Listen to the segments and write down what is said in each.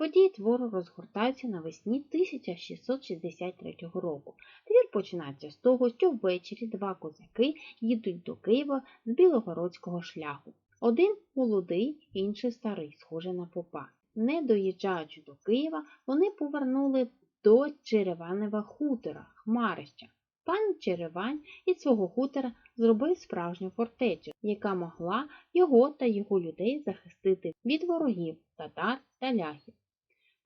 Події твору розгортаються навесні 1663 року. Твір починається з того, що ввечері два козаки їдуть до Києва з Білогородського шляху. Один молодий, інший старий, схожий на попа. Не доїжджаючи до Києва, вони повернули до Череванева хутора, Хмарища. Пан Черевань із свого хутора зробив справжню фортецю, яка могла його та його людей захистити від ворогів, татар та ляхів.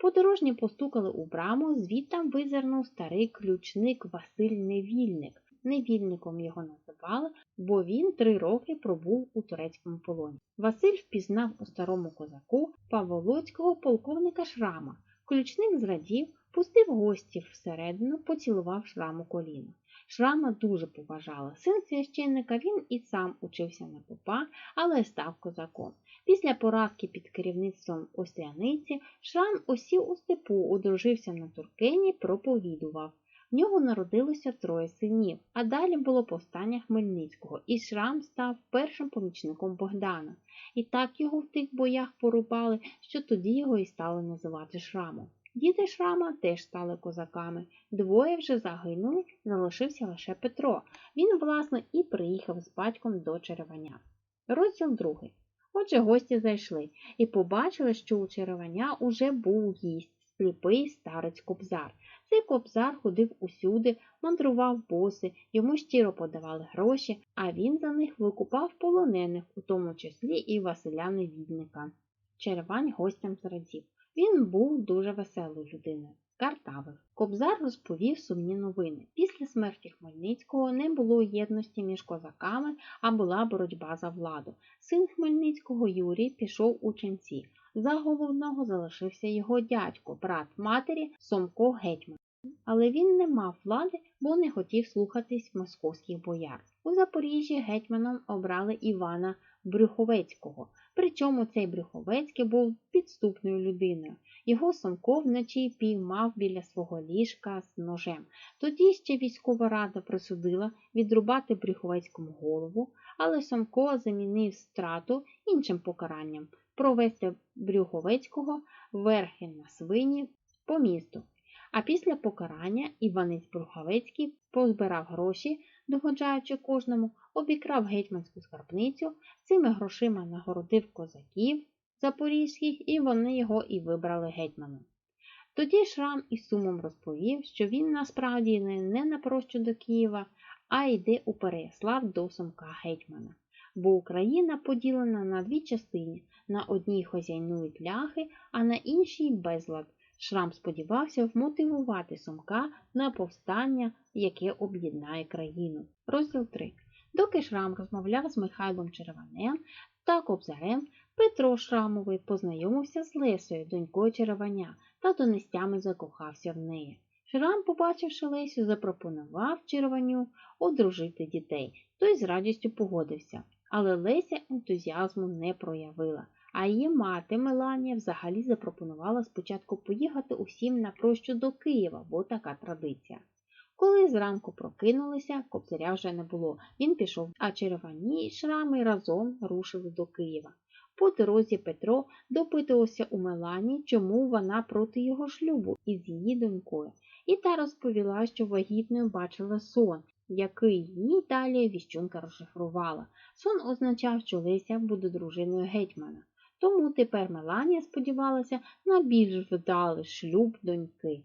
Подорожні постукали у браму, звідтам визирнув старий ключник Василь Невільник. Невільником його називали, бо він три роки пробув у турецькому полоні. Василь впізнав у старому козаку паволоцького полковника Шрама. Ключник зрадів, пустив гостів всередину, поцілував шраму коліно. Шрама дуже поважала. Син священника він і сам учився на попа, але став козаком. Після поразки під керівництвом Остряниці Шрам осів у степу, одружився на Туркені, проповідував. В нього народилося троє синів, а далі було повстання Хмельницького, і Шрам став першим помічником Богдана. І так його в тих боях порубали, що тоді його і стали називати Шрамом. Діти Шрама теж стали козаками. Двоє вже загинули, залишився лише Петро. Він, власне, і приїхав з батьком до Череваня. Розділ другий. Отже, гості зайшли і побачили, що у Череваня уже був гість, сліпий старець кобзар. Цей кобзар ходив усюди, мандрував боси, йому щиро подавали гроші, а він за них викупав полонених, у тому числі і Василя Невідника. Черевань гостям зрадів. Він був дуже веселою людиною. Картавив. Кобзар розповів сумні новини. Після смерті Хмельницького не було єдності між козаками, а була боротьба за владу. Син Хмельницького Юрій пішов у ченці. За головного залишився його дядько, брат матері Сомко Гетьман. Але він не мав влади, бо не хотів слухатись московських бояр. У Запоріжжі гетьманом обрали Івана Брюховецького. Причому цей Брюховецький був підступною людиною. Його Сомко вночі піймав біля свого ліжка з ножем. Тоді ще військова рада присудила відрубати Брюховецькому голову, але Сомко замінив страту іншим покаранням провести Брюховецького верхи на свині по місту. А після покарання Іванець Бруховецький позбирав гроші, догоджаючи кожному, обікрав гетьманську скарбницю, цими грошима нагородив козаків запорізьких, і вони його і вибрали гетьманом. Тоді Шрам із сумом розповів, що він насправді не, напрощу до Києва, а йде у Переяслав до Сумка гетьмана. Бо Україна поділена на дві частини. На одній хозяйнують ляхи, а на іншій безлад. Шрам сподівався вмотивувати Сумка на повстання, яке об'єднає країну. Розділ 3. Доки Шрам розмовляв з Михайлом Череванем та Кобзарем, Петро Шрамовий познайомився з Лесою, донькою Череваня, та донестями закохався в неї. Шрам, побачивши Лесю, запропонував Череваню одружити дітей. Той з радістю погодився, але Леся ентузіазму не проявила. А її мати Меланія взагалі запропонувала спочатку поїхати усім на прощу до Києва, бо така традиція. Коли зранку прокинулися, кобзаря вже не було. Він пішов, а червоні шрами разом рушили до Києва. По дорозі Петро допитувався у Мелані, чому вона проти його шлюбу із її донькою, і та розповіла, що вагітною бачила сон, який їй далі віщунка розшифрувала. Сон означав, що Леся буде дружиною гетьмана. Тому тепер Меланія сподівалася на більш вдалий шлюб доньки.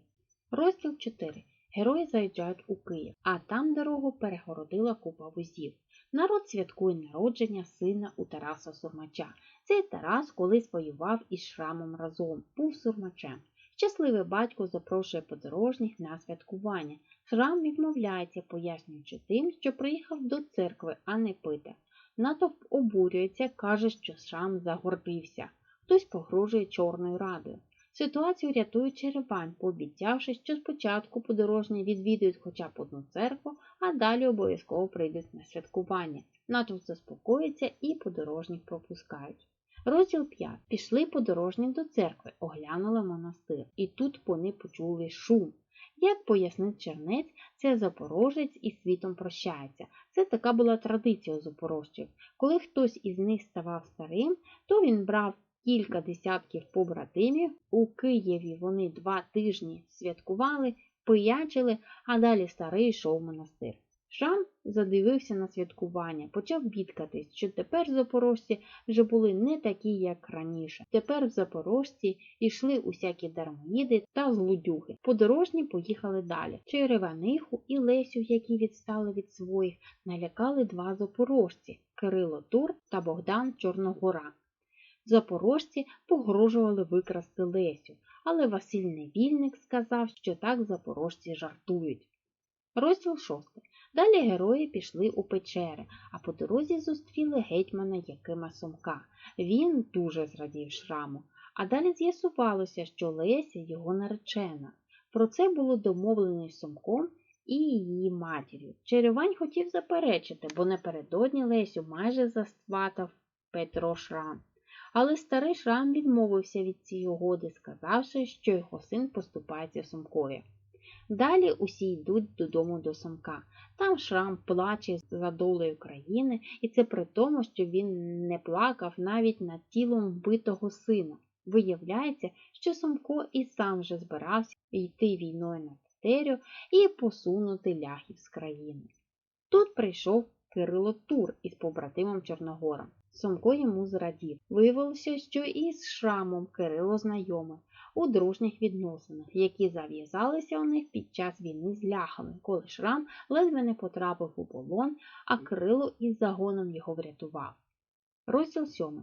Розділ 4. Герої заїжджають у Київ, а там дорогу перегородила купа вузів. Народ святкує народження сина у Тараса Сурмача. Цей Тарас колись воював із Шрамом разом, був сурмачем. Щасливий батько запрошує подорожніх на святкування. Шрам відмовляється, пояснюючи тим, що приїхав до церкви, а не пити. Натовп обурюється, каже, що Шрам загордився. Хтось погрожує Чорною радою. Ситуацію рятує Черебань, пообіцявши, що спочатку подорожні відвідують хоча б одну церкву, а далі обов'язково прийдуть на святкування. Натовп заспокоїться і подорожніх пропускають. Розділ 5. Пішли подорожні до церкви, оглянули монастир, і тут вони почули шум. Як пояснив чернець, це запорожець із світом прощається. Це така була традиція запорожців. Коли хтось із них ставав старим, то він брав кілька десятків побратимів. У Києві вони два тижні святкували, пиячили, а далі старий йшов в монастир. Шрам задивився на святкування, почав бідкатись, що тепер запорожці вже були не такі, як раніше. Тепер в запорожці йшли усякі дармоїди та злодюги. Подорожні поїхали далі. Череваниху і Лесю, які відстали від своїх, налякали два запорожці Кирило Тур та Богдан Чорногора. Запорожці погрожували викрасти Лесю, але Василь Невільник сказав, що так запорожці жартують. Розділ 6. Далі герої пішли у печери, а по дорозі зустріли гетьмана Якима Сомка. Він дуже зрадів шраму, а далі з'ясувалося, що Леся його наречена. Про це було домовлено з Сомком і її матір'ю. Черевань хотів заперечити, бо напередодні Лесю майже засватав Петро Шрам. Але старий Шрам відмовився від цієї угоди, сказавши, що його син поступається Сомкові. Далі усі йдуть додому до Самка. Там Шрам плаче за долею країни, і це при тому, що він не плакав навіть над тілом вбитого сина. Виявляється, що Самко і сам вже збирався йти війною на Тетерю і посунути ляхів з країни. Тут прийшов Кирило Тур із побратимом Чорногором. Сомко йому зрадів. Виявилося, що і з Шрамом Кирило знайомий у дружніх відносинах, які зав'язалися у них під час війни з ляхами, коли Шрам ледве не потрапив у полон, а Кирило із загоном його врятував. Розділ 7.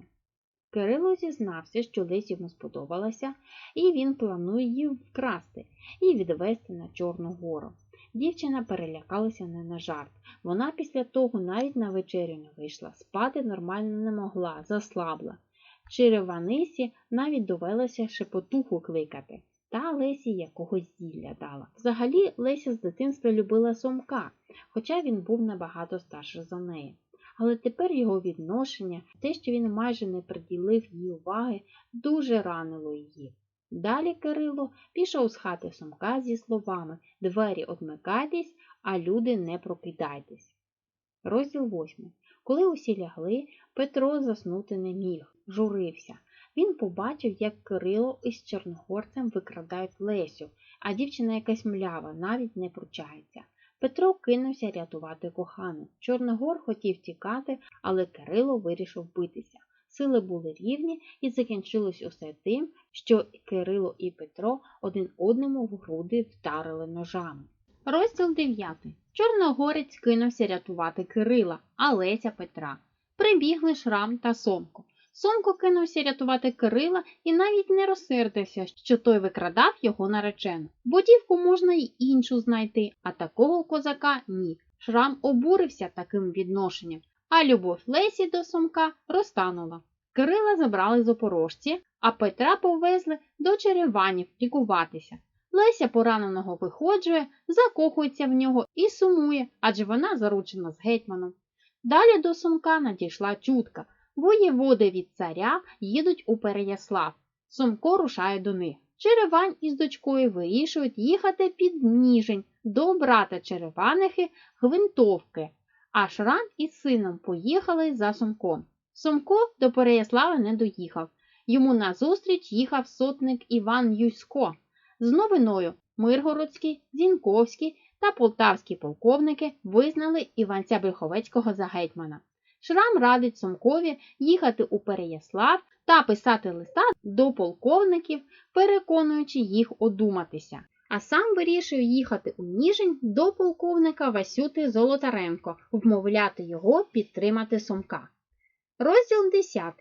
Кирило зізнався, що Лесь йому сподобалася, і він планує її вкрасти і відвести на Чорну гору. Дівчина перелякалася не на жарт. Вона після того навіть на вечерю не вийшла, спати нормально не могла, заслабла. Череванисі навіть довелося шепотуху кликати, та Лесі якогось зілля дала. Взагалі Леся з дитинства любила Сомка, хоча він був набагато старший за неї. Але тепер його відношення, те, що він майже не приділив їй уваги, дуже ранило її. Далі Кирило пішов з хати Сомка зі словами Двері одмикайтесь, а люди не прокидайтесь. Розділ 8. Коли усі лягли, Петро заснути не міг, журився. Він побачив, як Кирило із чорногорцем викрадають Лесю, а дівчина якась млява, навіть не пручається. Петро кинувся рятувати кохану. Чорногор хотів тікати, але Кирило вирішив битися. Сили були рівні і закінчилось усе тим, що Кирило і Петро один одному в груди вдарили ножами. Розділ 9. Чорногорець кинувся рятувати Кирила, а Леся Петра. Прибігли Шрам та Сомко. Сомко кинувся рятувати Кирила і навіть не розсердився, що той викрадав його наречену. Бо дівку можна й іншу знайти, а такого козака ні. Шрам обурився таким відношенням, а любов Лесі до Сомка розтанула. Кирила забрали запорожці, а Петра повезли до Череванів лікуватися. Леся пораненого виходжує, закохується в нього і сумує, адже вона заручена з гетьманом. Далі до Сумка надійшла чутка. Воєводи від царя їдуть у Переяслав. Сумко рушає до них. Черевань із дочкою вирішують їхати під Ніжень до брата Череванихи Гвинтовки, а Шрам із сином поїхали за Сумком. Сумко до Переяслава не доїхав. Йому назустріч їхав сотник Іван Юсько. З новиною Миргородський, Зінковський та полтавські полковники визнали Іванця Брюховецького за гетьмана. Шрам радить Сомкові їхати у Переяслав та писати листа до полковників, переконуючи їх одуматися. А сам вирішив їхати у Ніжень до полковника Васюти Золотаренко, вмовляти його підтримати Сомка. Розділ 10.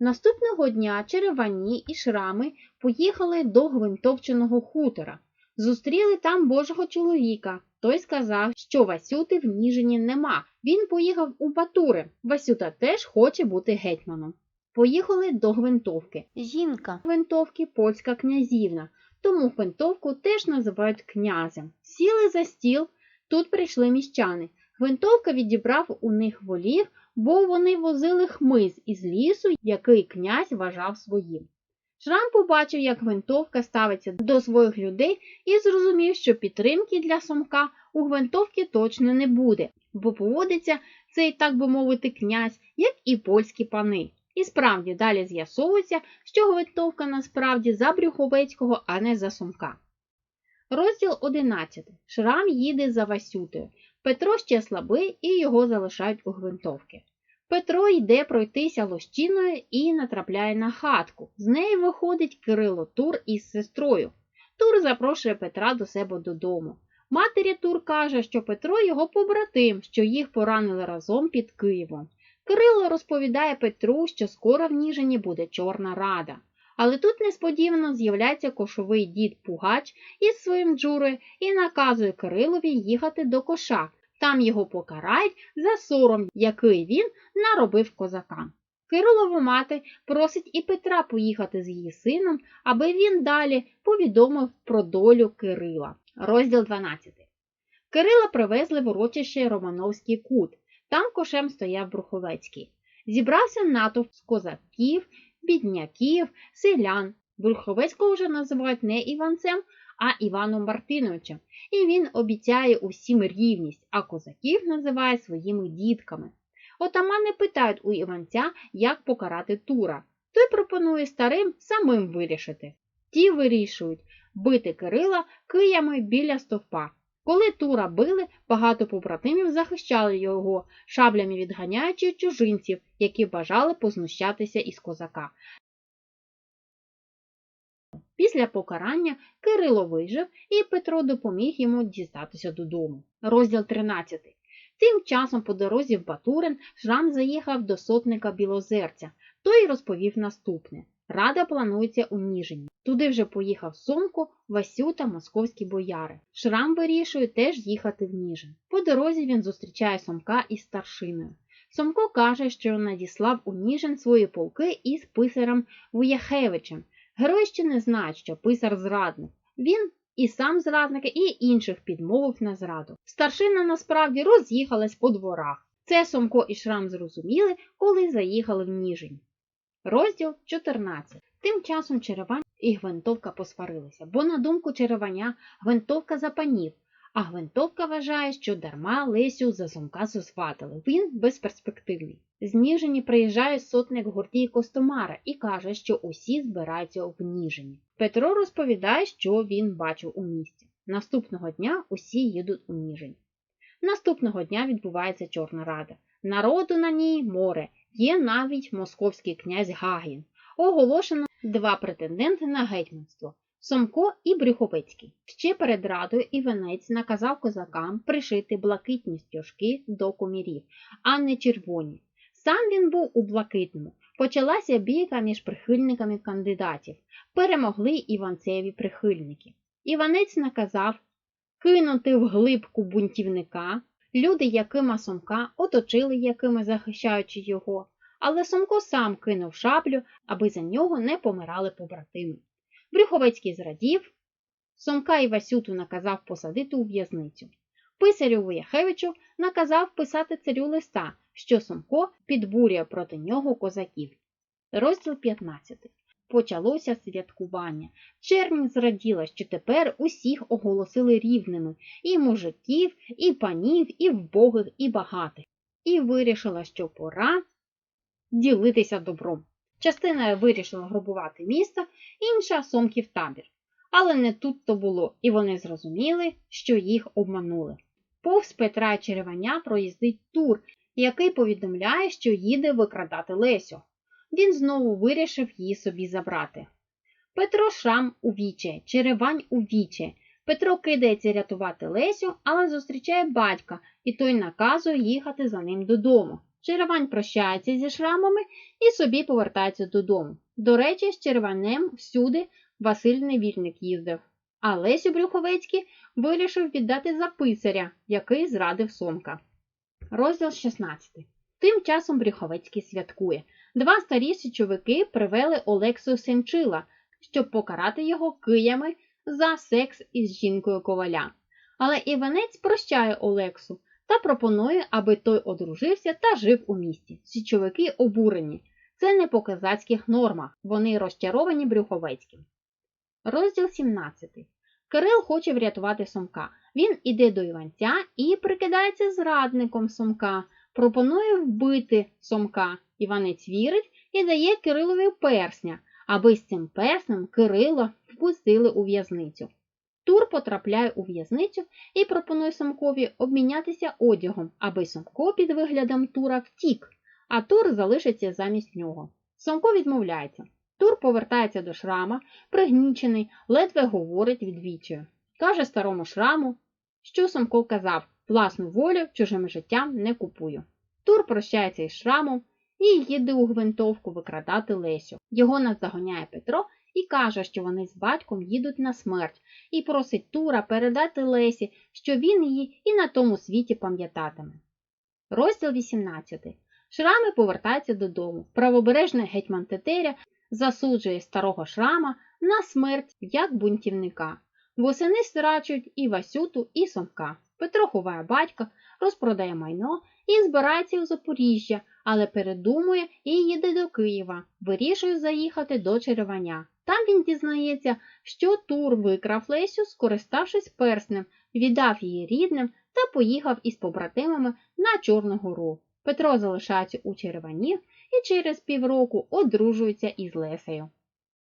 Наступного дня Черевані і Шрами поїхали до Гвинтовчиного хутора. Зустріли там Божого чоловіка. Той сказав, що Васюти в Ніжині нема. Він поїхав у Батури. Васюта теж хоче бути гетьманом. Поїхали до Гвинтовки. Жінка Гвинтовки польська князівна, тому Гвинтовку теж називають князем. Сіли за стіл, тут прийшли міщани. Гвинтовка відібрав у них волів, бо вони возили хмиз із лісу, який князь вважав своїм. Шрам побачив, як гвинтовка ставиться до своїх людей і зрозумів, що підтримки для Сомка у гвинтовки точно не буде, бо поводиться цей, так би мовити, князь, як і польські пани. І справді далі з'ясовується, що гвинтовка насправді за Брюховецького, а не за Сумка. Розділ 11. Шрам їде за Васютою. Петро ще слабий і його залишають у гвинтовки. Петро йде пройтися лощиною і натрапляє на хатку. З неї виходить Кирило Тур із сестрою. Тур запрошує Петра до себе додому. Матері Тур каже, що Петро його побратим, що їх поранили разом під Києвом. Кирило розповідає Петру, що скоро в Ніжині буде Чорна Рада. Але тут несподівано з'являється кошовий дід Пугач із своїм джурою і наказує Кирилові їхати до коша. Там його покарають за сором, який він наробив козакам. Кирилова мати просить і Петра поїхати з її сином, аби він далі повідомив про долю Кирила. Розділ 12. Кирила привезли в урочище Романовський кут. Там кошем стояв Бруховецький. Зібрався натовп з козаків, бідняків, селян. Бруховецького вже називають не Іванцем, а Іваном Мартиновичем, і він обіцяє усім рівність, а козаків називає своїми дітками. Отамани питають у Іванця, як покарати Тура. Той пропонує старим самим вирішити. Ті вирішують бити Кирила киями біля стовпа. Коли Тура били, багато побратимів захищали його, шаблями відганяючи чужинців, які бажали познущатися із козака. Після покарання Кирило вижив і Петро допоміг йому дістатися додому. Розділ 13. Тим часом по дорозі в Батурин Жрам заїхав до сотника Білозерця. Той розповів наступне. Рада планується у Ніжині. Туди вже поїхав Сомко, Васю та московські бояри. Шрам вирішує теж їхати в Ніжин. По дорозі він зустрічає Сомка із старшиною. Сомко каже, що надіслав у Ніжин свої полки із писарем Вуяхевичем. Герої ще не знають, що писар зрадник. Він і сам зрадник, і інших підмовив на зраду. Старшина насправді роз'їхалась по дворах. Це Сомко і Шрам зрозуміли, коли заїхали в Ніжень. Розділ 14. Тим часом Черевань і Гвинтовка посварилися, бо, на думку Череваня, Гвинтовка запанів, а Гвинтовка вважає, що дарма Лесю за Сомка зосватили. Він безперспективний. З Ніжині приїжджає сотник Гордій Костомара і каже, що усі збираються в Ніжині. Петро розповідає, що він бачив у місті. Наступного дня усі їдуть у Ніжень. Наступного дня відбувається Чорна Рада. Народу на ній море. Є навіть московський князь Гагін. Оголошено два претенденти на гетьманство Сомко і Брюховецький. Ще перед радою Іванець наказав козакам пришити блакитні стяжки до комірів, а не червоні. Сам він був у блакитному. Почалася бійка між прихильниками кандидатів. Перемогли іванцеві прихильники. Іванець наказав кинути в глибку бунтівника. Люди, якима Сомка, оточили якими захищаючи його, але Сомко сам кинув шаблю, аби за нього не помирали побратими. Брюховецький зрадів, Сомка і Васюту наказав посадити у в'язницю. Писарю Вояхевичу наказав писати царю листа, що Сомко підбурює проти нього козаків. Розділ 15. Почалося святкування. Чернь зраділа, що тепер усіх оголосили рівними і мужиків, і панів, і вбогих, і багатих, і вирішила, що пора ділитися добром. Частина вирішила грабувати місто, інша сомків табір. Але не тут то було, і вони зрозуміли, що їх обманули. Повз Петра Череваня проїздить тур, який повідомляє, що їде викрадати Лесю. Він знову вирішив її собі забрати. Петро Шрам у віче, Черевань у віче. Петро кидається рятувати Лесю, але зустрічає батька, і той наказує їхати за ним додому. Черевань прощається зі шрамами і собі повертається додому. До речі, з Черванем всюди Василь Невільник їздив, а Лесю Брюховецький вирішив віддати за писаря, який зрадив Сомка. Розділ 16. Тим часом Брюховецький святкує. Два старі січовики привели Олексу Сенчила, щоб покарати його киями за секс із жінкою коваля. Але Іванець прощає Олексу та пропонує, аби той одружився та жив у місті. Січовики обурені. Це не по козацьких нормах, вони розчаровані Брюховецьким. Розділ 17. Кирил хоче врятувати Сомка. Він іде до Іванця і прикидається зрадником Сомка, пропонує вбити Сомка. Іванець вірить і дає Кирилові персня, аби з цим перснем Кирила впустили у в'язницю. Тур потрапляє у в'язницю і пропонує Самкові обмінятися одягом, аби Самко під виглядом Тура втік, а Тур залишиться замість нього. Самко відмовляється. Тур повертається до шрама, пригнічений, ледве говорить відвічою. Каже старому шраму, що Самко казав власну волю чужим життям не купую. Тур прощається із шрамом і їде у гвинтовку викрадати Лесю. Його наздоганяє Петро і каже, що вони з батьком їдуть на смерть, і просить Тура передати Лесі, що він її і на тому світі пам'ятатиме. Розділ 18. Шрами повертаються додому. Правобережний гетьман Тетеря засуджує старого шрама на смерть як бунтівника. Восени страчують і Васюту, і Сомка. Петро ховає батька, розпродає майно і збирається у Запоріжжя, але передумує і їде до Києва, вирішує заїхати до Череваня. Там він дізнається, що Тур викрав Лесю, скориставшись перснем, віддав її рідним та поїхав із побратимами на Чорну гору. Петро залишається у Черевані і через півроку одружується із Лесею.